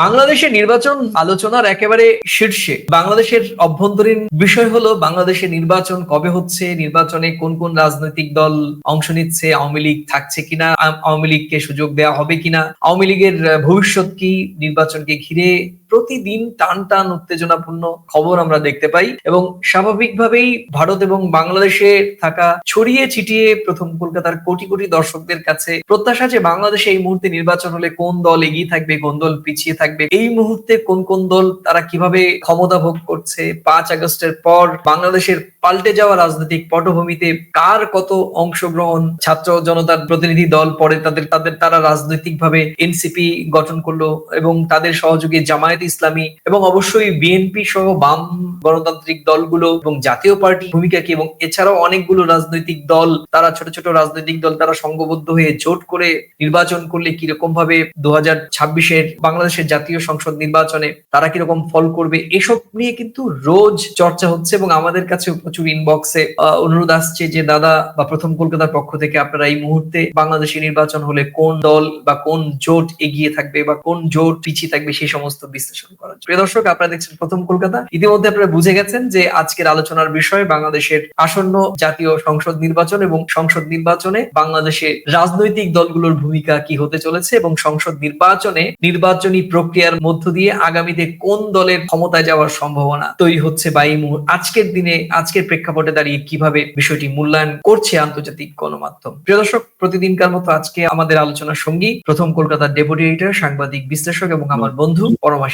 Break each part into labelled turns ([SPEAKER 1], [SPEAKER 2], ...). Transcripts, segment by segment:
[SPEAKER 1] বাংলাদেশের নির্বাচন আলোচনার একেবারে শীর্ষে। বাংলাদেশের অভ্যন্তরীণ বিষয় হলো, বাংলাদেশের নির্বাচন কবে হচ্ছে, নির্বাচনে কোন কোন রাজনৈতিক দল অংশ নিচ্ছে, আওয়ামী লীগ থাকছে কিনা আওয়ামী লীগকে সুযোগ দেওয়া হবে কিনা, আওয়ামী লীগের ভবিষ্যৎ কি, নির্বাচনকে ঘিরে প্রতিদিন টান টান উত্তেজনাপূর্ণ খবর আমরা দেখতে পাই এবং স্বাভাবিকভাবেই ভারত এবং বাংলাদেশে থাকা ছড়িয়ে ছিটিয়ে প্রথম কলকাতার কোটি কোটি দর্শকদের কাছে প্রত্যাশা যে বাংলাদেশে এই মুহূর্তে নির্বাচন হলে কোন দল এগিয়ে থাকবে, কোন দল পিছিয়ে থাকবে, এই মুহূর্তে কোন কোন দল তারা কীভাবে ক্ষমতা ভোগ করছে, পাঁচ আগস্টের পর বাংলাদেশের পাল্টে যাওয়া রাজনৈতিক পটভূমিতে কার কত অংশগ্রহণ, ছাত্র জনতার প্রতিনিধি দল পরে তাদের তাদের তারা রাজনৈতিকভাবে এনসিপি গঠন করল এবং তাদের সহযোগী জামায়াত ইসলামী এবং অবশ্যই বিএনপি সহ বাম গণতান্ত্রিক দলগুলো এবং জাতীয় পার্টি ভূমিকা কি? এবং এছাড়াও অনেকগুলো রাজনৈতিক দল, তারা ছোট ছোট রাজনৈতিক দল, তারা সংঘবদ্ধ হয়ে জোট করে নির্বাচন করলে কীরকম ভাবে দু হাজার ছাব্বিশের বাংলাদেশের জাতীয় সংসদ নির্বাচনে তারা কীরকম ফল করবে? এসব নিয়ে কিন্তু রোজ চর্চা হচ্ছে এবং আমাদের কাছে প্রচুর ইনবক্সে অনুরোধ আসছে যে, দাদা বা প্রথম কলকাতার পক্ষ থেকে আপনারা এই মুহূর্তে বাংলাদেশি নির্বাচন হলে কোন দল বা কোন জোট এগিয়ে থাকবে বা কোন জোট পিছিয়ে থাকবে? সেই সমস্ত বিশ্লেষণ করার প্রিয় দর্শক, আপনারা দেখছেন প্রথম কলকাতা। ইতিমধ্যে আপনারা বুঝে গেছেন যে আজকের আলোচনার বিষয় বাংলাদেশের আসন্ন জাতীয় সংসদ নির্বাচন এবং সংসদ নির্বাচনে বাংলাদেশে রাজনৈতিক দলগুলোর ভূমিকা কি হতে চলেছে এবং সংসদ নির্বাচনে নির্বাচনী প্রক্রিয়ার মধ্য দিয়ে আগামীতে কোন দলের ক্ষমতায় যাওয়ার সম্ভাবনা তৈরি হচ্ছে বা এই আজকের দিনে, আজকের প্রেক্ষাপটে দাঁড়িয়ে কীভাবে বিষয়টি মূল্যায়ন করছে আন্তর্জাতিক গণমাধ্যম। প্রিয় দর্শক, প্রতিদিনকার মতো আজকে আমাদের আলোচনার সঙ্গী প্রথম কলকাতার ডেপুটি এডিটর, সাংবাদিক, বিশ্লেষক এবং আমার বন্ধু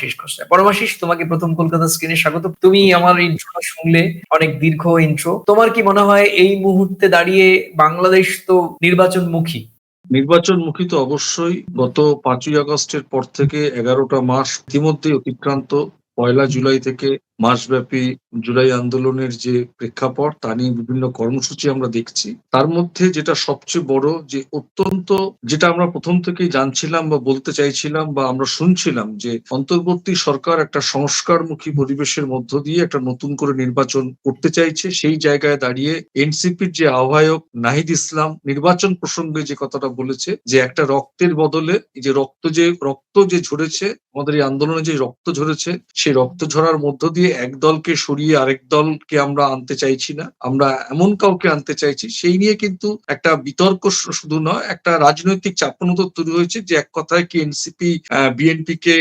[SPEAKER 1] পরমাশিস খোসলা পরমাশিস তোমাকে প্রথম কলকাতা স্ক্রিনে স্বাগত। তুমি আমার ইন্ট্রোটা শুনলে, অনেক দীর্ঘ ইন্ট্রো তোমার কি মনে হয় এই মুহূর্তে দাঁড়িয়ে বাংলাদেশ তো নির্বাচন
[SPEAKER 2] মুখী নির্বাচন মুখী তো অবশ্যই। গত পাঁচই আগস্টের পর থেকে এগারোটা মাস ইতিমধ্যে অতিক্রান্ত পয়লা জুলাই থেকে মাসব্যাপী জুলাই আন্দোলনের যে প্রেক্ষাপট, তা নিয়ে বিভিন্ন কর্মসূচি আমরা দেখছি। তার মধ্যে যেটা সবচেয়ে বড়, যে অত্যন্ত যেটা আমরা প্রথম থেকেই জানছিলাম বা বলতে চাইছিলাম বা আমরা শুনছিলাম যে অন্তর্বর্তী সরকার একটা সংস্কারমুখী পরিবেশের মধ্য দিয়ে একটা নতুন করে নির্বাচন করতে চাইছে। সেই জায়গায় দাঁড়িয়ে এনসিপির যে আহ্বায়ক নাহিদ ইসলাম নির্বাচন প্রসঙ্গে যে কথাটা বলেছে, যে একটা রক্তের বদলে যে রক্ত যে রক্ত যে ঝরেছে, আমাদের এই আন্দোলনে যে রক্ত ঝরেছে, সেই রক্ত ঝরার মধ্য দিয়ে এক দলকে সরিয়ে আরেক দলকে আমরা আনতে চাইছি না। আমরা এমন কাউকে আনতে চাইছি সেই নিয়ে কিন্তু একটা বিতর্ক শুধু নয় একটা রাজনৈতিক চাপানুতো তৈরি হয়েছে যে এক কথায় কি এনসিপি বিএনপি কে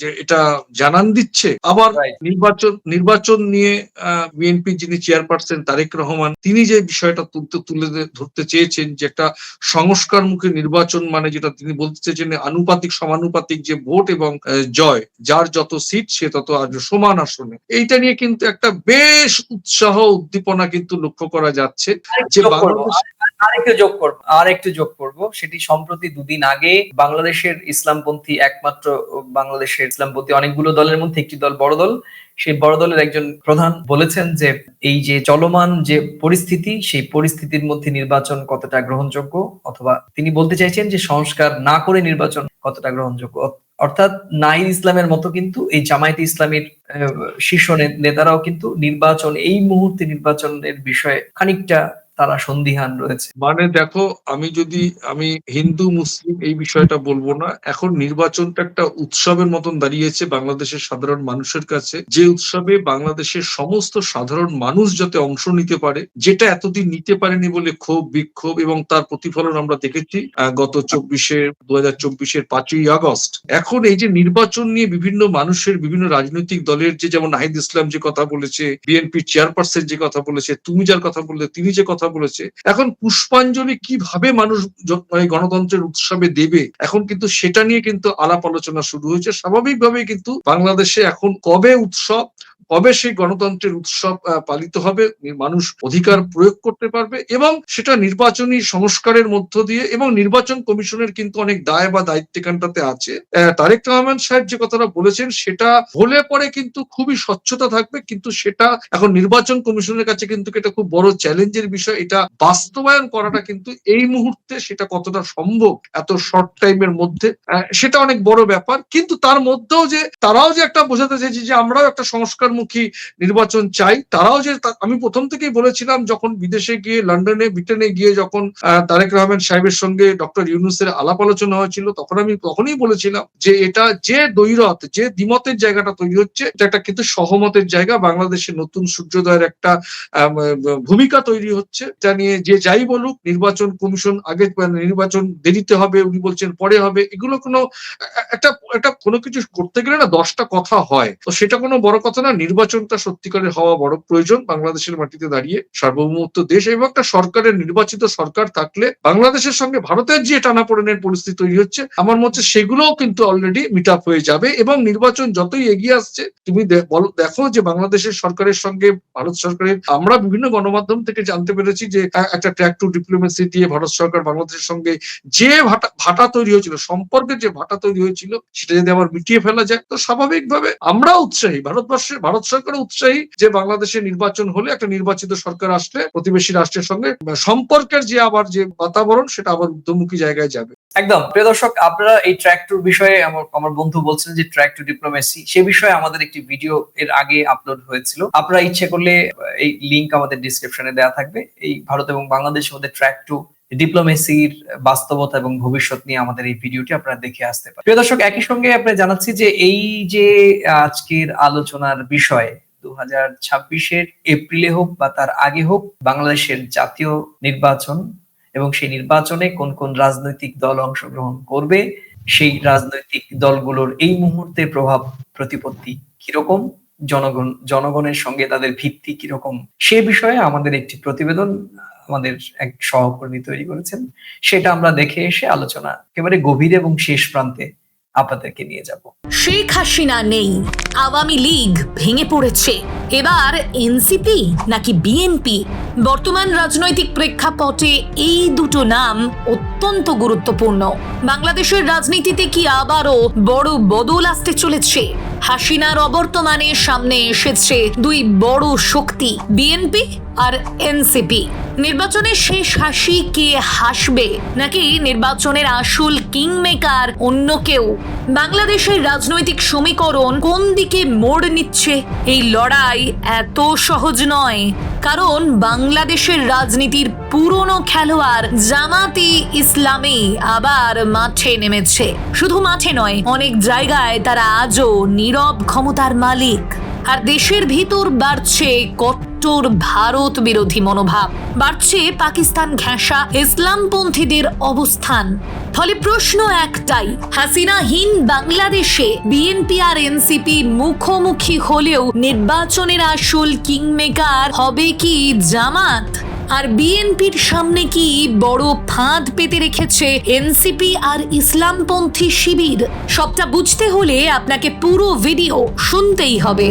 [SPEAKER 2] যে এটা জানান দিচ্ছে। আবার নির্বাচন নির্বাচন নিয়ে বিএনপি যিনি চেয়ারপারসন তারেক রহমান তিনি যে বিষয়টা তুলতে তুলে ধরতে চেয়েছেন যে একটা সংস্কার সংস্কারমুখী নির্বাচন মানে যেটা তিনি বলতে চেয়েছেন আনুপাতিক সমানুপাতিক যে ভোট এবং জয় যার যত সিট সে তত আজ সমান আসনে। এইটা নিয়ে কিন্তু একটা বেশ উৎসাহ উদ্দীপনা কিন্তু লক্ষ্য করা যাচ্ছে যে বাংলাদেশ
[SPEAKER 1] আর- আরেকটু যোগ করব। আর একটু যোগ করব। সেটি সম্প্রতি দুদিন আগে বাংলাদেশের ইসলামপন্থী একমাত্র বাংলাদেশের ইসলামপন্থী অনেকগুলো দলের মধ্যে একটি দল বড় দল। সেই বড় দলের একজন প্রধান বলেছেন যে এই যে চলমান যে পরিস্থিতি সেই পরিস্থিতির মধ্যে নির্বাচন কতটা গ্রহণযোগ্য? অথবা তিনি বলতে চাইছেন যে সংস্কার না করে নির্বাচন কতটা গ্রহণযোগ্য? অর্থাৎ নাইর ইসলামের মতো কিন্তু এই জামায়াতে ইসলামের শীর্ষ নেতারাও কিন্তু নির্বাচন, এই মুহূর্তে নির্বাচনের বিষয়ে খানিকটা তারা সন্দিহান রয়েছে।
[SPEAKER 2] মানে দেখো, আমি যদি, আমি হিন্দু, মুসলিম এই বিষয়টা বলব না, এখন নির্বাচনটা একটা উৎসবের মতন দাঁড়িয়েছে বাংলাদেশের সাধারণ মানুষের কাছে। যে উৎসবে বাংলাদেশের সমস্ত সাধারণ মানুষ যাতে অংশ নিতে পারে, যেটা এতদিন নিতে পারেনি বলে ক্ষোভ, বিক্ষোভ এবং তার প্রতিফলন আমরা দেখেছি গত চব্বিশে দু হাজার চব্বিশের পাঁচই আগস্ট। এখন এই যে নির্বাচন নিয়ে বিভিন্ন মানুষের, বিভিন্ন রাজনৈতিক দলের যে যেমন নাহিদ ইসলাম যে কথা বলেছে বিএনপি চেয়ারপারসন যে কথা বলেছে, তুমি যার কথা বললে, তিনি যে কথা বলেছে। এখন পুষ্পাঞ্জলি কীভাবে মানুষ মানে গণতন্ত্রের উৎসবে দেবে? এখন কিন্তু সেটা নিয়ে কিন্তু আলাপ আলোচনা শুরু হয়েছে। স্বাভাবিকভাবেই কিন্তু বাংলাদেশে এখন কবে উৎসব কবে সেই গণতন্ত্রের উৎসব পালিত হবে মানুষ অধিকার প্রয়োগ করতে পারবে এবং সেটা নির্বাচনী সংস্কারের মধ্য দিয়ে এবং নির্বাচন কমিশনের কিন্তু অনেক দায় বা দায়িত্ব এখানটাতে আছে তারেক রহমান সাহেব যে কথাটা বলেছেন, সেটা হলে পরে কিন্তু খুবই স্বচ্ছতা থাকবে, কিন্তু সেটা এখন নির্বাচন কমিশনের কাছে কিন্তু এটা খুব বড় চ্যালেঞ্জের বিষয়। এটা বাস্তবায়ন করাটা কিন্তু এই মুহূর্তে সেটা কতটা সম্ভব, এত শর্ট টাইমের মধ্যে সেটা অনেক বড় ব্যাপার। কিন্তু তার মধ্যেও যে, তারাও যে একটা বোঝাতে চাইছে যে আমরাও একটা সংস্কার বহুদলমুখী নির্বাচন চাই। তারাও যে আমি প্রথম থেকেই বলেছিলাম, যখন বিদেশে গিয়ে, লন্ডনে, ব্রিটেনে গিয়ে যখন তারেক রহমান সাহেবের সঙ্গে ডক্টর ইউনুসের আলাপ আলোচনা হয়েছিল, তখন আমি তখনই বলেছিলাম যে এটা যে দৈরত যে দ্বিমতের জায়গাটা তৈরি হচ্ছে, এটা একটা কিন্তু সহমতের জায়গা। বাংলাদেশের নতুন সূর্যোদয়ের একটা ভূমিকা তৈরি হচ্ছে। এটা নিয়ে যে যাই বলুক, নির্বাচন কমিশন আগে মানে নির্বাচন দেরিতে হবে, উনি বলছেন পরে হবে, এগুলো কোনো একটা একটা কোনো কিছু করতে গেলে না দশটা কথা হয়। তো সেটা কোনো বড় কথা না নির্বাচনটা সত্যিকারের হওয়া বড় প্রয়োজন বাংলাদেশের মাটিতে দাঁড়িয়ে। সার্বভৌমত্ব দেশ এবং একটা সরকারের নির্বাচিত সরকার থাকলে বাংলাদেশের সঙ্গে ভারতের যে টানাপোড়েনের পরিস্থিতি তৈরি হচ্ছে, আমার মতে সেগুলোও কিন্তু অলরেডি মিট হয়ে যাবে এবং নির্বাচন যতই এগিয়ে আসছে, তুমি দেখো যে বাংলাদেশের সরকারের সঙ্গে, ভারত সরকারের, আমরা বিভিন্ন গণমাধ্যম থেকে জানতে পেরেছি যে একটা ট্র্যাক টু ডিপ্লোমেসি দিয়ে ভারত সরকার বাংলাদেশের সঙ্গে যে ভাটা ভাটা তৈরি হয়েছিল, সম্পর্কের যে ভাটা তৈরি হয়েছিল, সেটা যদি আবার মিটিয়ে ফেলা যায়, তো স্বাভাবিকভাবে আমরা উৎসাহী। ভারতবর্ষের ভারত সরকার উৎসাহী যে বাংলাদেশে নির্বাচন হলে একটা নির্বাচিত সরকার আসলে প্রতিবেশী রাষ্ট্রের সঙ্গে সম্পর্কের যে আবার যে বাতাবরণ, সেটা আবার উদ্যমুখী জায়গায় যাবে।
[SPEAKER 1] একদম। প্রিয় দর্শক, আপনারা এই ট্র্যাক টুর বিষয়ে আমার আমার বন্ধু বলছেন যে ট্র্যাক টু ডিপ্লোমেসি সে বিষয়ে আমাদের একটি ভিডিও এর আগে আপলোড হয়েছিল। আপনারা ইচ্ছে করলে এই লিংক আমাদের ডিসক্রিপশনে দেওয়া থাকবে। এই ভারত এবং বাংলাদেশের মধ্যে ট্র্যাক টু ডিপ্লোমেসির বাস্তবতা এবং ভবিষ্যৎ নিয়ে আমাদের এই ভিডিওটি আপনারা দেখে আসতে পারেন। প্রিয় দর্শক, একই সঙ্গে আপনারা জানাচ্ছি যে এই যে আজকের আলোচনার বিষয় দু হাজার ছাব্বিশের এপ্রিলে হোক বা তার আগে হোক, বাংলাদেশের জাতীয় নির্বাচন এবং সেই নির্বাচনে কোন কোন রাজনৈতিক দল অংশগ্রহণ করবে, সেই রাজনৈতিক দলগুলোর এই মুহূর্তে প্রভাব প্রতিপত্তি কীরকম, জনগণ, জনগণের সঙ্গে তাদের ভিত্তি কীরকম, সে বিষয়ে আমাদের একটি প্রতিবেদন আমাদের এক সহকর্মী তৈরি করেছেন। সেটা আমরা দেখে এসে আলোচনা একেবারে গভীর এবং শেষ প্রান্তে আপনাদেরকে নিয়ে যাব।
[SPEAKER 3] শেখ হাসিনা নেই, আওয়ামী লীগ ভেঙে পড়েছে। এবার এনসিপি নাকি বিএনপি? বর্তমান রাজনৈতিক প্রেক্ষাপটে এই দুটো নাম অত্যন্ত গুরুত্বপূর্ণ। বাংলাদেশের রাজনীতিতে কি আবারও বড় বদল আসতে চলেছে? হাসিনার অবর্তমানে সামনে এসেছে দুই বড় শক্তি, বিএনপি আর এনসিপি। নির্বাচনের শেষ হাসি কে হাসবে? নাকি নির্বাচনের আসল কিংমেকার অন্য কেউ? বাংলাদেশের রাজনৈতিক সমীকরণ কোন দিকে মোড় নিচ্ছে? এই লড়াই এত সহজ নয়। কারণ বাংলাদেশের রাজনীতির পুরনো খেলোয়াড় জামাতি ইসলামী আবার মাঠে নেমেছে। শুধু মাঠে নয়, অনেক জায়গায় তারা আজও নীরব ক্ষমতার মালিক। আর দেশের ভিতর বাড়ছে কট্টর ভারত বিরোধী মনোভাব। বাড়ছে পাকিস্তান ঘেঁষা ইসলামপন্থীদের অবস্থান। ফলে প্রশ্ন একটাই, হাসিনাহীন বাংলাদেশে বিএনপি আর এনসিপি মুখোমুখি হলেও নির্বাচনের আসল কিংমেকার হবে কি জামাত? আর বিএনপির সামনে কি বড় ফাঁদ পেতে রেখেছে এনসিপি আর ইসলামপন্থী শিবির? সবটা বুঝতে হলে আপনাকে পুরো ভিডিও শুনতেই হবে।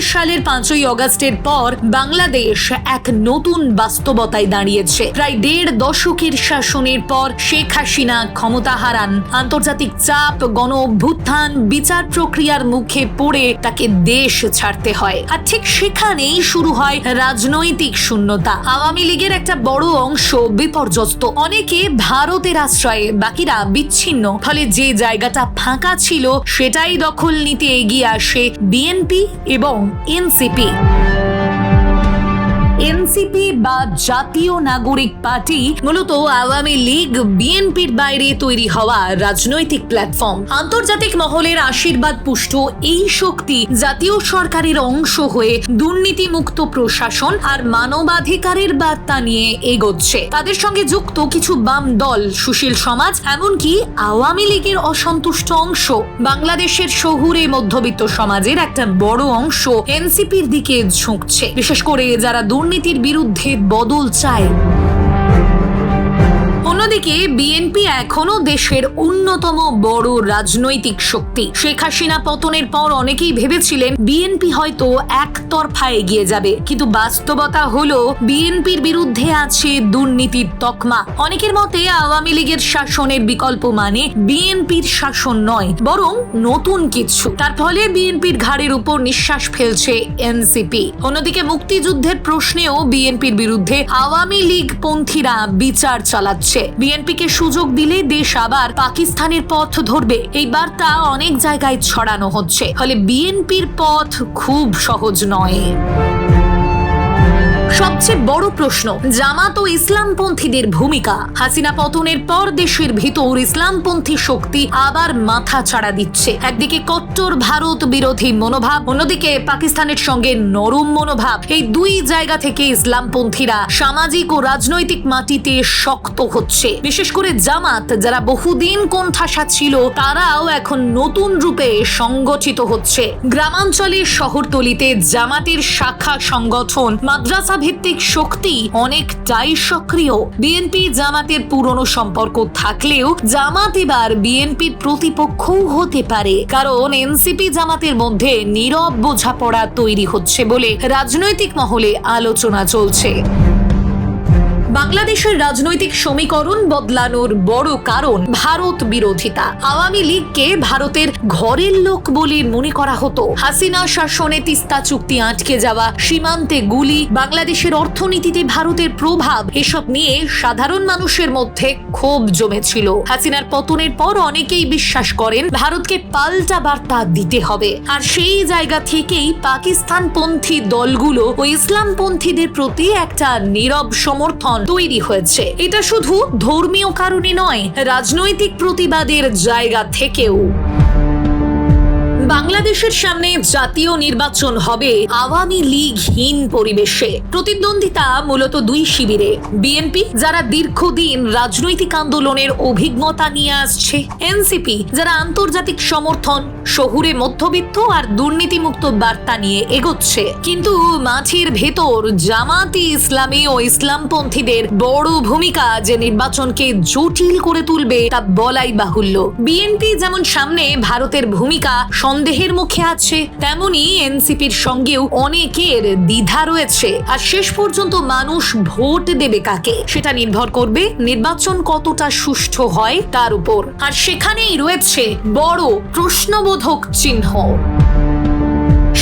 [SPEAKER 3] সালের পাঁচই অগস্টের পর বাংলাদেশ এক নতুন বাস্তবতায় দাঁড়িয়েছে। প্রায় দেড় দশকের শাসনের পর শেখ হাসিনা ক্ষমতা হারান। আন্তর্জাতিক চাপ, গণ অভ্যুত্থান, বিচার প্রক্রিয়ার মুখে পড়ে তাকে দেশ ছাড়তে হয়। আর ঠিক সেখানেই শুরু হয় রাজনৈতিক শূন্যতা। আওয়ামী লীগের একটা বড় অংশ বিপর্যস্ত। অনেকে ভারতের আশ্রয়ে, বাকিরা বিচ্ছিন্ন। ফলে যে জায়গাটা ফাঁকা ছিল, সেটাই দখল নিতে এগিয়ে আসে বিএনপি এবং এনসিপি। এনসিপি বা জাতীয় নাগরিক পার্টি, মূলত আওয়ামী লীগ, বিএনপির বাইরে তৈরি হওয়া রাজনৈতিক প্ল্যাটফর্ম। আন্তর্জাতিক মহলের আশীর্বাদ পুষ্ট এই শক্তি জাতীয় সরকারের অংশ হয়ে দুর্নীতিমুক্ত প্রশাসন আর মানবাধিকারের বার্তা নিয়ে এগোচ্ছে। তাদের সঙ্গে যুক্ত কিছু বাম দল, সুশীল সমাজ, এমনকি আওয়ামী লীগের অসন্তুষ্ট অংশ। বাংলাদেশের শহুরে মধ্যবিত্ত সমাজের একটা বড় অংশ এনসিপির দিকে ঝুঁকছে। বিশেষ করে যারা দুর্নীতির বিরুদ্ধে বদল চায় অন্যদিকে বিএনপি এখনও দেশের অন্যতম বড় রাজনৈতিক শক্তি। শেখ হাসিনা পতনের পর অনেকেই ভেবেছিলেন বিএনপি হয়তো একতরফা এগিয়ে যাবে। কিন্তু বাস্তবতা হলো বিএনপির বিরুদ্ধে আছে দুর্নীতির তকমা। অনেকের মতে আওয়ামী লীগের শাসনের বিকল্প মানে বিএনপির শাসন নয়, বরং নতুন কিছু। তার ফলে বিএনপির ঘাড়ের উপর নিঃশ্বাস ফেলছে এনসিপি অন্যদিকে মুক্তিযুদ্ধের প্রশ্নেও বিএনপির বিরুদ্ধে আওয়ামী লীগ পন্থীরা বিচার চালাচ্ছে। বিএনপিকে সুযোগ দিলে দেশ আবার পাকিস্তানের পথ ধরবে। এই বার্তা অনেক জায়গায় ছড়ানো হচ্ছে। ফলে বিএনপির পথ খুব সহজ নয়। সবচেয়ে বড় প্রশ্ন, জামাত ও ইসলামপন্থীদের ভূমিকা। হাসিনা পতনের পর দেশের ভিতর ইসলামপন্থী শক্তি আবার মাথা ছাড়া দিচ্ছে। একদিকে কট্টর ভারত বিরোধী মনোভাব, অন্যদিকে পাকিস্তানের সঙ্গে নরম মনোভাব। এই দুই জায়গা থেকে ইসলামপন্থীরা সামাজিক ও রাজনৈতিক মাটিতে শক্ত হচ্ছে। বিশেষ করে জামাত, যারা বহুদিন কোণঠাসা ছিল, তারাও এখন নতুন রূপে সংগঠিত হচ্ছে। গ্রামাঞ্চলের শহরতলিতে জামাতের শাখা সংগঠন, মাদ্রাসা ভিত্তিক শক্তি অনেকটাই সক্রিয়। বিএনপি জামাতের পুরনো সম্পর্ক থাকলেও জামাত এবার বিএনপির প্রতিপক্ষও হতে পারে। কারণ এনসিপি জামাতের মধ্যে নীরব বোঝাপড়া তৈরি হচ্ছে বলে রাজনৈতিক মহলে আলোচনা চলছে। বাংলাদেশের রাজনৈতিক সমীকরণ বদলানোর বড় কারণ ভারত বিরোধিতা। আওয়ামী লীগকে ভারতের ঘরের লোক বলে মনে করা হতো। হাসিনা শাসনে তিস্তা চুক্তি আটকে যাওয়া, সীমান্তে গুলি, বাংলাদেশের অর্থনীতিতে ভারতের প্রভাব, এসব নিয়ে সাধারণ মানুষের মধ্যে ক্ষোভ জমেছিল। হাসিনার পতনের পর অনেকেই বিশ্বাস করেন, ভারতকে পাল্টা বার্তা দিতে হবে। আর সেই জায়গা থেকেই পাকিস্তানপন্থী দলগুলো ও ইসলামপন্থীদের প্রতি একটা নীরব সমর্থন তৈরি হয়েছে। এটা শুধু ধর্মীয় কারণে নয় রাজনৈতিক প্রতিবাদের জায়গা থেকেও। বাংলাদেশের সামনে জাতীয় নির্বাচন হবে আওয়ামী লীগহীন পরিবেশে। প্রতিদ্বন্দ্বিতা মূলত দুই শিবিরে। বিএনপি, যারা দীর্ঘদিন রাজনৈতিক আন্দোলনের অভিজ্ঞতা নিয়ে আসছে। এনসিপি, যারা আন্তর্জাতিক সমর্থন, শহুরে মধ্যবিত্ত আর দুর্নীতিমুক্ত বার্তা নিয়ে এগোচ্ছে। কিন্তু মাঠের ভেতর জামাতি ইসলামী ও ইসলামপন্থীদের বড় ভূমিকা যে নির্বাচনকে জটিল করে তুলবে তা বলাই বাহুল্য। বিএনপি যেমন সামনে, ভারতের ভূমিকা সন্দেহের মুখে আছে। তেমনি এনসিপির সঙ্গেও অনেকের দ্বিধা রয়েছে। আর শেষ পর্যন্ত মানুষ ভোট দেবে কাকে? সেটা নির্ভর করবে নির্বাচন কতটা সুষ্ঠু হয় তার উপর। আর সেখানেই রয়েছে বড় প্রশ্নবোধক চিহ্ন।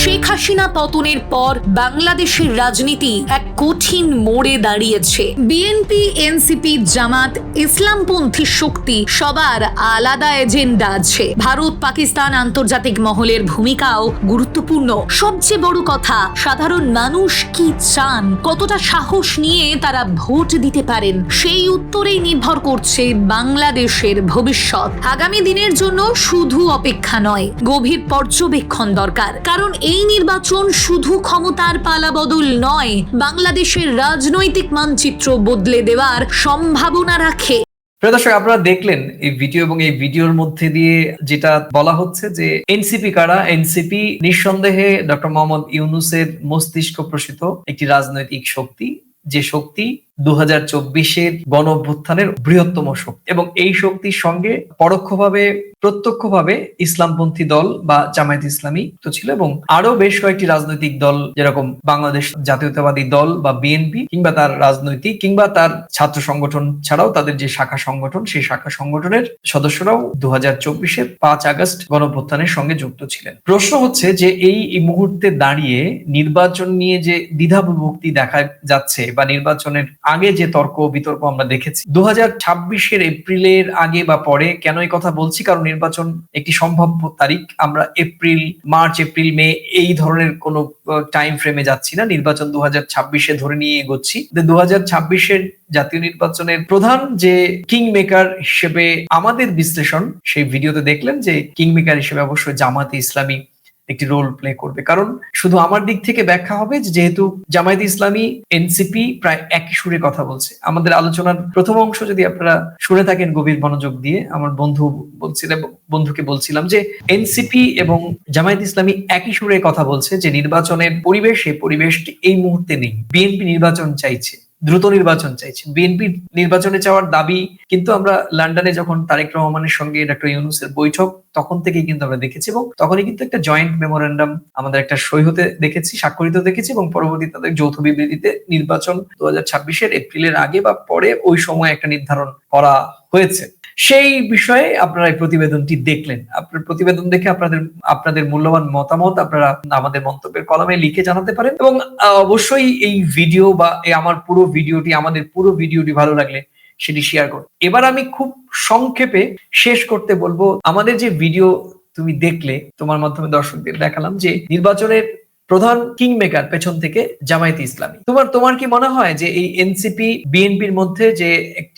[SPEAKER 3] শেখ হাসিনা পতনের পর বাংলাদেশের রাজনীতি এক কঠিন মোড়ে দাঁড়িয়েছে। বিএনপি এনসিপি জামাত, ইসলামপন্থী শক্তি সবার আলাদা এজেন্ডা আছে। ভারত, পাকিস্তান আন্তর্জাতিক মহলের ভূমিকাও গুরুত্বপূর্ণ। সবচেয়ে বড় কথা, সাধারণ মানুষ কি চান? কতটা সাহস নিয়ে তারা ভোট দিতে পারেন? সেই উত্তরেই নির্ভর করছে বাংলাদেশের ভবিষ্যৎ। আগামী দিনের জন্য শুধু অপেক্ষা নয়, গভীর পর্যবেক্ষণ দরকার। কারণ এই নির্বাচন শুধু ক্ষমতার পালাবদল নয়, বাংলাদেশের রাজনৈতিক মানচিত্র বদলে দেওয়ার সম্ভাবনা রাখে।
[SPEAKER 1] দর্শক, আপনারা দেখলেন এই ভিডিও এবং এই ভিডিওর মধ্যে দিয়ে যেটা বলা হচ্ছে যে এনসিপি কারা? এনসিপি নিঃসন্দেহে ডক্টর মোহাম্মদ ইউনুসের মস্তিষ্ক প্রসিত একটি রাজনৈতিক শক্তি। যে শক্তি দু হাজার চব্বিশের গণ অভ্যুত্থানের বৃহত্তম শক্তি। এবং এই শক্তির সঙ্গে পরোক্ষভাবে, প্রত্যক্ষভাবে ইসলামপন্থী দল বা জামায়াত ইসলামী তো ছিল এবং আরও বেশ কয়েকটি রাজনৈতিক দল, যেরকম বাংলাদেশ জাতীয়তাবাদী দল বা বিএনপি কিংবা তার রাজনৈতিক কিংবা তার ছাত্র সংগঠন ছাড়াও তাদের যে শাখা সংগঠন, সেই শাখা সংগঠনের সদস্যরাও দু হাজার চব্বিশের পাঁচ আগস্ট গণঅভ্যুত্থানের সঙ্গে যুক্ত ছিলেন। প্রশ্ন হচ্ছে যে এই মুহূর্তে দাঁড়িয়ে নির্বাচন নিয়ে যে দ্বিধাবিভক্তি দেখা যাচ্ছে বা নির্বাচনের আগে যে তর্ক, বিতর্ক আমরা দেখেছি দু হাজার ছাব্বিশের এপ্রিলের আগে বা পরে কেন এই কথা বলছি? কারণ নির্বাচন একটি সম্ভাব্য তারিখ। আমরা এপ্রিল, মার্চ, এপ্রিল, মে এই ধরনের কোনো টাইম ফ্রেমে যাচ্ছি না। নির্বাচন দু হাজার ছাব্বিশে ধরে নিয়ে এগোচ্ছি। দু হাজার ছাব্বিশের জাতীয় নির্বাচনের প্রধান যে কিং মেকার হিসেবে আমাদের বিশ্লেষণ, সেই ভিডিওতে দেখলেন যে কিং মেকার হিসেবে অবশ্যই জামাতে ইসলামী একটি রোল প্লে করবে। কারণ শুধু আমার দিক থেকে ব্যাখ্যা হবে যেহেতু জামায়াত ইসলামী এনসিপি প্রায় একই সুরে কথা বলছে। আমাদের আলোচনার প্রথম অংশ যদি আপনারা শুনে থাকেন গভীর মনোযোগ দিয়ে, আমার বন্ধু বলছিলাম বন্ধুকে বলছিলাম যে এনসিপি এবং জামায়াত ইসলামী একই সুরে কথা বলছে যে নির্বাচনের পরিবেশে পরিবেশটি এই মুহূর্তে নেই। বিএনপি নির্বাচন চাইছে। দ্রুত নির্বাচন চাইছে বিএনপি নির্বাচনে চাওয়ার দাবি কিন্তু আমরা লন্ডনে যখন তারেক রহমানের সঙ্গে ডক্টর ইউনুসের বৈঠক, তখন থেকেই কিন্তু আমরা দেখেছি এবং তখনই কিন্তু একটা জয়েন্ট মেমোরেন্ডাম আমাদের একটা সই হতে দেখেছি, স্বাক্ষরিত দেখেছি এবং পরবর্তী তাদের যৌথ বিবৃতিতে নির্বাচন দু হাজার এপ্রিলের আগে বা পরে ওই সময় একটা নির্ধারণ করা হয়েছে। সেই বিষয়ে আপনারা এই প্রতিবেদনটি দেখলেন। আপনার প্রতিবেদন দেখে আপনাদের আপনাদের মূল্যবান মতামত আপনারা আমাদের মন্তব্যের কলমে লিখে জানাতে পারেন এবং অবশ্যই এই ভিডিও বা আমার পুরো ভিডিওটি, আমাদের পুরো ভিডিওটি ভালো লাগলে সেটি শেয়ার করো এবার আমি খুব সংক্ষেপে শেষ করতে বলব, আমাদের যে ভিডিও তুমি দেখলে, তোমার মাধ্যমে দর্শকদের দেখালাম যে নির্বাচনের প্রধান কিং মেকার পেছন থেকে জামায়াতে ইসলামী। তোমার তোমার কি মনে হয় যে এই এনসিপি বিএনপির মধ্যে যে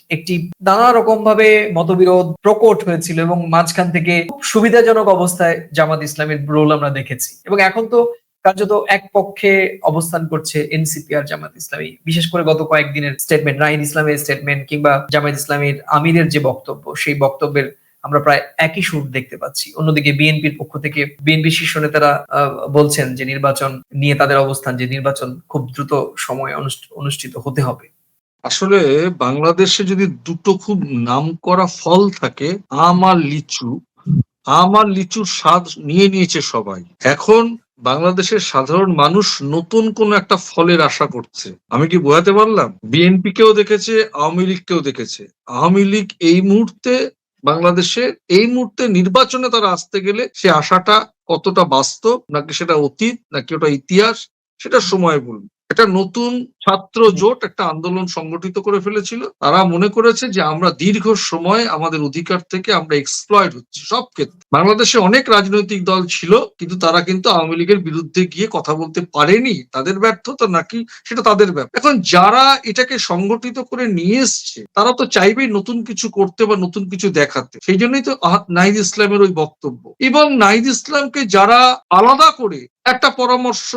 [SPEAKER 1] একটি নানা রকম ভাবে মতবিরোধ প্রকট হয়েছিল এবং মাঝখান থেকে সুবিধাজনক অবস্থায় জামাত ইসলামের রোল আমরা দেখেছি। এবং এখন তো কার্যত এক পক্ষে অবস্থান করছে এনসিপি আর জামাত ইসলামী। বিশেষ করে গত কয়েকদিনের স্টেটমেন্ট রাহিদ ইসলামের স্টেটমেন্ট কিংবা জামাত ইসলামীর আমিরের যে বক্তব্য, সেই বক্তব্যের আমরা প্রায় একই সুর দেখতে পাচ্ছি। অন্যদিকে বিএনপির পক্ষ থেকে বিএনপি শীর্ষ নেতারা বলছেন যে নির্বাচন নিয়ে তাদের অবস্থান, যে নির্বাচন খুব দ্রুত সময় অনুষ্ঠ- অনুষ্ঠিত হতে হবে।
[SPEAKER 2] আসলে বাংলাদেশে যদি দুটো খুব নামকরা ফল থাকে, আম আর লিচু, আম আর লিচুর স্বাদ নিয়ে নিয়েছে সবাই। এখন বাংলাদেশের সাধারণ মানুষ নতুন কোন একটা ফলের আশা করছে। আমি কি বোঝাতে পারলাম? বিএনপি কেও দেখেছে, আওয়ামী লীগকেও দেখেছে। আওয়ামী লীগ এই মুহূর্তে, বাংলাদেশে এই মুহূর্তে নির্বাচনে তারা আসতে গেলে সে আশাটা কতটা বাস্তব, নাকি সেটা অতীত, নাকি ওটা ইতিহাস, সেটা সময় বলবে একটা নতুন ছাত্র জোট একটা আন্দোলন সংগঠিত করে ফেলেছিল। তারা মনে করেছে যে আমরা দীর্ঘ সময় আমাদের অধিকার থেকে আমরা এক্সপ্লয়েড হচ্ছি সব ক্ষেত্রে। বাংলাদেশে অনেক রাজনৈতিক দল ছিল কিন্তু তারা কিন্তু আওয়ামী লীগের বিরুদ্ধে গিয়ে কথা বলতে পারেনি। তাদের ব্যর্থতা নাকি সেটা তাদের ব্যাপার। এখন যারা এটাকে সংগঠিত করে নিয়ে এসছে তারা তো চাইবেই নতুন কিছু করতে বা নতুন কিছু দেখাতে। সেই জন্যই তো নাহিদ ইসলামের ওই বক্তব্য। এবং নাহিদ ইসলামকে যারা আলাদা করে একটা পরামর্শ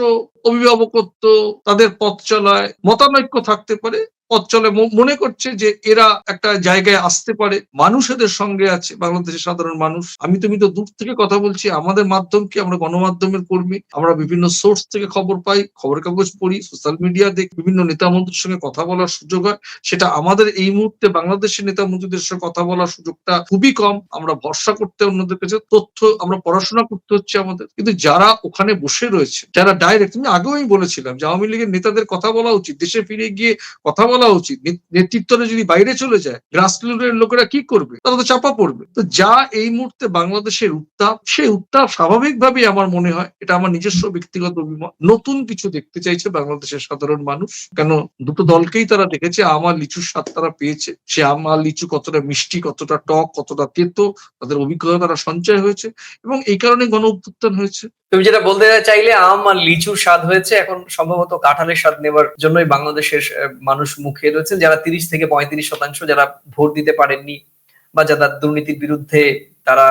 [SPEAKER 2] অভিভাবকত্ব তাদের পথ চলায় মতানৈক্য থাকতে পারে। পথ চলে। মনে করছে যে এরা একটা জায়গায় আসতে পারে। মানুষ এদের সঙ্গে আছে। বাংলাদেশের সাধারণ মানুষ। আমি তুমি তো দূর থেকে কথা বলছি। আমাদের মাধ্যম কি? আমরা গণমাধ্যমের কর্মী। আমরা বিভিন্ন সোর্স থেকে খবর পাই খবরের কাগজ পড়ি সোশ্যাল মিডিয়া দেখি, বিভিন্ন নেতা মন্ত্রীর সঙ্গে কথা বলার সুযোগ হয়। সেটা আমাদের এই মুহূর্তে বাংলাদেশের নেতা মন্ত্রীদের সঙ্গে কথা বলার সুযোগটা খুবই কম। আমরা ভরসা করতে অন্যদের কাছে তথ্য, আমরা পড়াশোনা করতে হচ্ছে আমাদের। কিন্তু যারা ওখানে বসে রয়েছে, যারা ডাইরেক্ট তুমি আগেও আমি বলেছিলাম যে আওয়ামী লীগের নেতাদের কথা বলা উচিত। দেশে ফিরে গিয়ে কথা বলা উচিত। নে- নেতৃত্বরা যদি বাইরে চলে যায় গ্রাসরুটের লোকেরা কি করবে? তারা তো চাপা পড়বে। তো যা এই মুহূর্তে বাংলাদেশের উত্তাপ, সেই উত্তাপ স্বাভাবিকভাবেই আমার মনে হয় এটা আমার নিজস্ব ব্যক্তিগত অভিমত। নতুন কিছু দেখতে চাইছে বাংলাদেশের সাধারণ মানুষ। কেন দুটো দলকেই তারা দেখেছে আমার লিচুর স্বাদ তারা পেয়েছে। সে আমার লিচু কতটা মিষ্টি, কতটা টক, কতটা তেতো, তাদের অভিজ্ঞতা তারা সঞ্চয় হয়েছে এবং এই কারণে গণ অভ্যুত্থান হয়েছে।
[SPEAKER 1] তুমি যেটা বলতে চাইলে, আম আর লিচুর স্বাদ হয়েছে। এখন সম্ভবত কাঁঠালের স্বাদ নেবার জন্যই বাংলাদেশের মানুষ মুখে রয়েছেন। যারা তিরিশ থেকে পঁয়ত্রিশ শতাংশ যারা ভোট দিতে পারেননি বা যারা দুর্নীতির বিরুদ্ধে তারা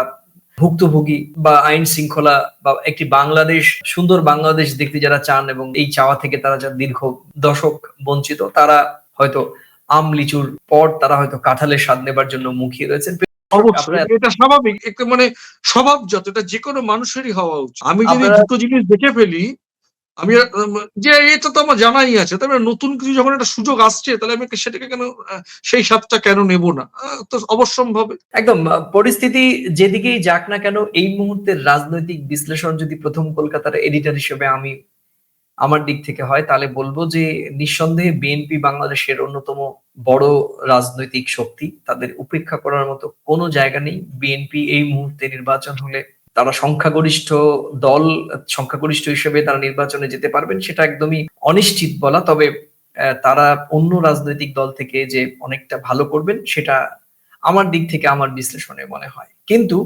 [SPEAKER 1] ভুক্তভোগী বা আইন শৃঙ্খলা বা একটি বাংলাদেশ, সুন্দর বাংলাদেশ দেখতে যারা চান এবং এই চাওয়া থেকে তারা যারা দীর্ঘ দশক বঞ্চিত, তারা হয়তো আম, লিচুর পর তারা হয়তো কাঁঠালের স্বাদ নেবার জন্য মুখিয়ে রয়েছেন।
[SPEAKER 2] অবশ্যই। এটা স্বাভাবিক। একটা মানে স্বভাবজাত এটা যে কোনো মানুষেরই হওয়া উচিত। আমি যদি দুটো জিনিস দেখে ফেলি আমি যে এটা তো আমার জানাই আছে তবে নতুন কিছু যখন একটা সুযোগ আসছে তাহলে আমি সেটাকে কেন সেই স্বাদটা কেন নেব না? তো অবশ্যম্ভাবে।
[SPEAKER 1] একদম পরিস্থিতি যেদিকেই যাক না কেন এই মুহূর্তের রাজনৈতিক বিশ্লেষণ যদি প্রথম কলকাতার এডিটর হিসেবে আমি আমার দিক থেকে হয়, তাহলে বলব যে নিঃসন্দেহে বিএনপি বাংলাদেশের অন্যতম বড় রাজনৈতিক শক্তি। তাদের উপেক্ষা করার মতো কোনো জায়গা নেই। বিএনপি এই মুহূর্তে নির্বাচন হলে তারা সংখ্যাগরিষ্ঠ দল, সংখ্যাগরিষ্ঠ হিসেবে তারা নির্বাচনে যেতে পারবেন, সেটা একদমই অনিশ্চিত বলা। তবে তারা অন্য রাজনৈতিক দল থেকে যে অনেকটা ভালো করবেন, সেটা আমার দিক থেকে আমার বিশ্লেষণে মনে হয়। কিন্তু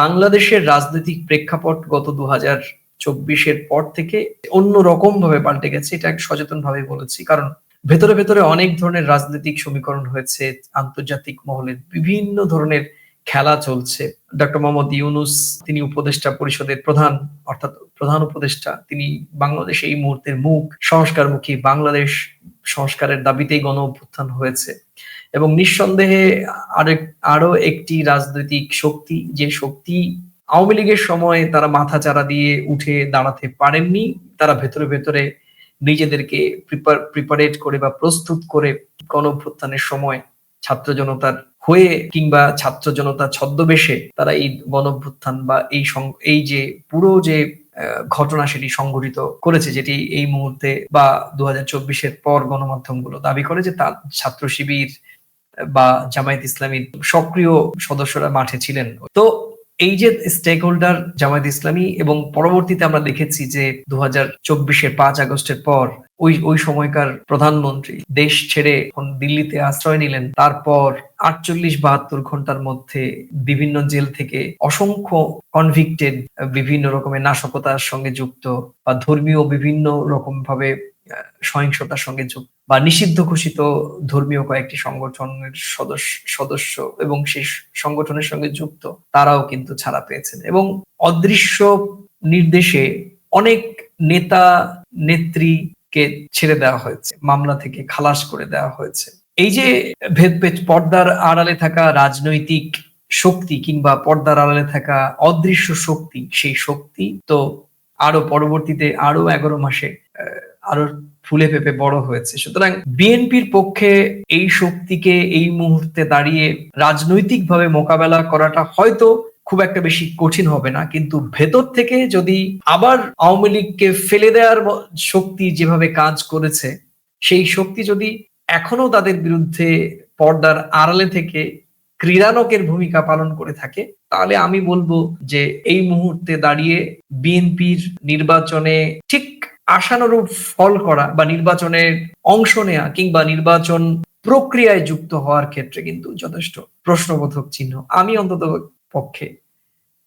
[SPEAKER 1] বাংলাদেশের রাজনৈতিক প্রেক্ষাপট গত দু হাজার চব্বিশের পর থেকে অন্য রকম ভাবে পাল্টে গেছে, এটা সচেতন ভাবে বলেছি। কারণ ভেতরে ভেতরে অনেক ধরনের রাজনৈতিক সমীকরণ হয়েছে, আন্তর্জাতিক মহলে বিভিন্ন ধরনের খেলা চলছে। ডক্টর মোহাম্মদ ইউনুস, তিনি উপদেষ্টা পরিষদের প্রধান, অর্থাৎ প্রধান উপদেষ্টা, তিনি বাংলাদেশ এই মুহূর্তের মুখ, সংস্কারমুখী বাংলাদেশ সংস্কারের দাবিতেই গণ অভ্যুত্থান হয়েছে। এবং নিঃসন্দেহে আরেক আরও একটি রাজনৈতিক শক্তি, যে শক্তি আওয়ামী লীগের সময় তারা মাথা চারা দিয়ে উঠে দাঁড়াতে পারেননি। তারা ভেতরে ভেতরে নিজেদেরকে প্রিপারেট করে বা প্রস্তুত করে গণ অভ্যুত্থানের সময় ছাত্র জনতার হয়ে কিংবা ছাত্র জনতা ছদ্মবেশে তারা এই গণ অভ্যুত্থান বা এই এই যে পুরো যে ঘটনা সেটি সংঘটিত করেছে, যেটি এই মুহূর্তে বা দু হাজার পর গণমাধ্যমগুলো দাবি করে যে তার ছাত্র শিবির বা জামায়াত ইসলামীর সক্রিয় সদস্যরা মাঠে ছিলেন। তো এই যে স্টেক হোল্ডার জামায়াত ইসলামী এবং পরবর্তীতে আমরা দেখেছি যে দু হাজার চব্বিশের পাঁচ আগস্টের পর ওই ওই সময়কার প্রধানমন্ত্রী দেশ ছেড়ে দিল্লিতে আশ্রয় নিলেন। তারপর আটচল্লিশ বাহাত্তর ঘণ্টার মধ্যে বিভিন্ন জেল থেকে অসংখ্য কনভিক্টেড বিভিন্ন রকমের নাশকতার সঙ্গে যুক্ত বা ধর্মীয় বিভিন্ন রকম ভাবে সহিংসতার সঙ্গে যুক্ত বা নিষিদ্ধ ঘোষিত ধর্মীয় কয়েকটি সংগঠনের সদস্য সদস্য এবং সেই সংগঠনের সঙ্গে যুক্ত তারাও কিন্তু ছাড়া পেয়েছেন। এবং অদৃশ্য নির্দেশে অনেক নেতা, নেত্রীকে ছেড়ে দেওয়া হয়েছে, মামলা থেকে খালাস করে দেওয়া হয়েছে। এই যে ভেদ ভেদ পর্দার আড়ালে থাকা রাজনৈতিক শক্তি কিংবা পর্দার আড়ালে থাকা অদৃশ্য শক্তি, সেই শক্তি তো আরও পরবর্তীতে আরও এগারো মাসে আরও ফুলে ফেপে বড় হয়েছে। সুতরাং বিএনপির পক্ষে এই শক্তিকে এই মুহূর্তে দাঁড়িয়ে রাজনৈতিকভাবে মোকাবেলা করাটা হয়তো খুব একটা বেশি কঠিন হবে না। কিন্তু ভেতর থেকে যদি আবার আওয়ামী লীগকে ফেলে দেওয়ার শক্তি যেভাবে কাজ করেছে, সেই শক্তি যদি এখনও তাদের বিরুদ্ধে পর্দার আড়ালে থেকে ক্রীড়ানকের ভূমিকা পালন করে থাকে, তাহলে আমি বলব যে এই মুহূর্তে দাঁড়িয়ে বিএনপির নির্বাচনে ঠিক আশানুরূপ ফল করা বা নির্বাচনের অংশ নেওয়া কিংবা নির্বাচন প্রক্রিয়ায় যুক্ত হওয়ার ক্ষেত্রে কিন্তু যথেষ্ট প্রশ্নবোধক চিহ্ন। আমি অন্তত পক্ষে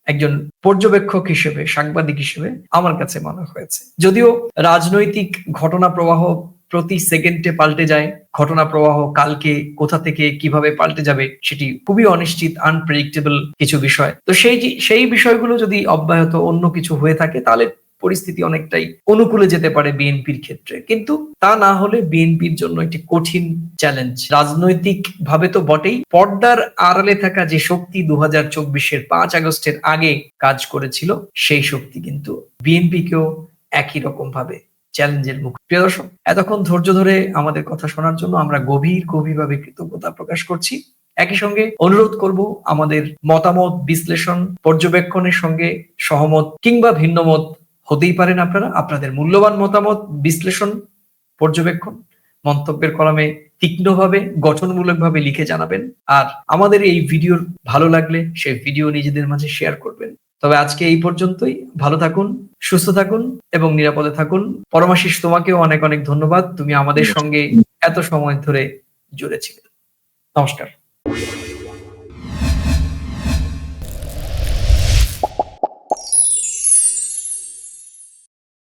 [SPEAKER 1] একজন পর্যবেক্ষক হিসেবে, সাংবাদিক হিসেবে আমার কাছে মনে হয়েছে। যদিও রাজনৈতিক ঘটনা প্রবাহ প্রতি সেকেন্ডে পাল্টে যায়, ঘটনা প্রবাহ কালকে কোথা থেকে কীভাবে পাল্টে যাবে সেটি খুবই অনিশ্চিত আনপ্রেডিক্টেবল কিছু বিষয়। তো সেই সেই বিষয়গুলো যদি অব্যাহত অন্য কিছু হয়ে থাকে, তাহলে পরিস্থিতি অনেকটাই অনুকূলে যেতে পারে বিএনপির ক্ষেত্রে। কিন্তু তা না হলে বিএনপির জন্য একটি কঠিন চ্যালেঞ্জ রাজনৈতিক ভাবে তো বটেই। পর্দার আড়ালে থাকা যে শক্তি দু হাজার চব্বিশের পাঁচ আগস্টের আগে কাজ করেছিল, সেই শক্তি কিন্তু বিএনপিকেও একই রকম ভাবে চ্যালেঞ্জের মুখ। প্রিয় দর্শক, এতক্ষণ ধৈর্য ধরে আমাদের কথা শোনার জন্য আমরা গভীর, গভীরভাবে কৃতজ্ঞতা প্রকাশ করছি। একই সঙ্গে অনুরোধ করব আমাদের মতামত বিশ্লেষণ, পর্যবেক্ষণের সঙ্গে সহমত কিংবা ভিন্নমত হতেই পারেন আপনারা। আপনাদের মূল্যবান মতামত বিশ্লেষণ পর্যবেক্ষণ মন্তব্যের কলমে তীক্ষ্ণভাবে গঠনমূলকভাবে লিখে জানাবেন। আর আমাদের এই ভিডিও ভালো লাগলে সেই ভিডিও নিজেদের মাঝে শেয়ার করবেন। তবে আজকে এই পর্যন্তই। ভালো থাকুন সুস্থ থাকুন এবং নিরাপদে থাকুন। পরমাশিস তোমাকেও অনেক অনেক ধন্যবাদ। তুমি আমাদের সঙ্গে এত সময় ধরে জুড়ে ছিলে নমস্কার।